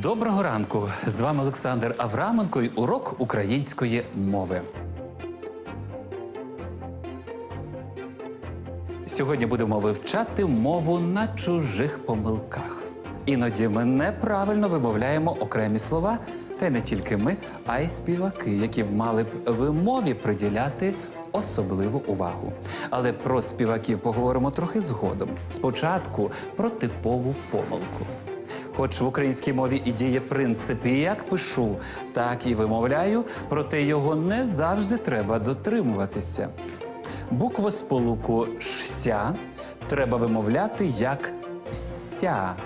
Доброго ранку! З вами Олександр Авраменко і урок української мови. Сьогодні будемо вивчати мову на чужих помилках. Іноді ми неправильно вимовляємо окремі слова, та й не тільки ми, а й співаки, які мали б вимові приділяти особливу увагу. Але про співаків поговоримо трохи згодом. Спочатку про типову помилку. Хоч в українській мові і діє принцип як пишу, так і вимовляю, проте його не завжди треба дотримуватися. Букву сполуку «шся» треба вимовляти як ся.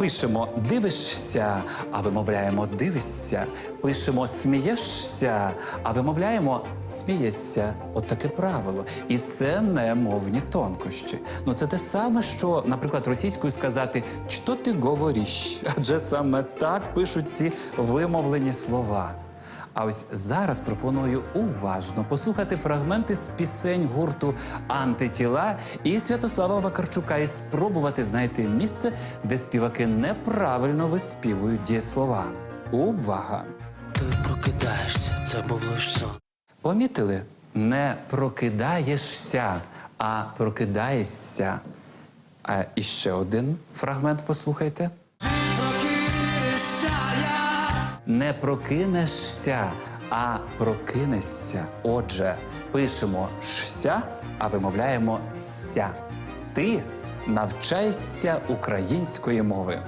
Пишемо дивишся, а вимовляємо дивишся. Пишемо смієшся, а вимовляємо смієшся. От таке правило. І це не мовні тонкощі. Ну це те саме, що, наприклад, російською сказати «Що ти говориш? Адже саме так пишуть ці вимовлені слова. А ось зараз пропоную уважно послухати фрагменти з пісень гурту Антитіла і Святослава Вакарчука і спробувати знайти місце, де співаки неправильно виспівують дієслова. Увага! Ти прокидаєшся, це був лиш сон. Помітили? Не прокидаєшся, а прокидаєшся. А іще один фрагмент послухайте. Не прокинешся, а прокинешся. Отже, пишемо шся, а вимовляємо ся. Ти навчайся української мови.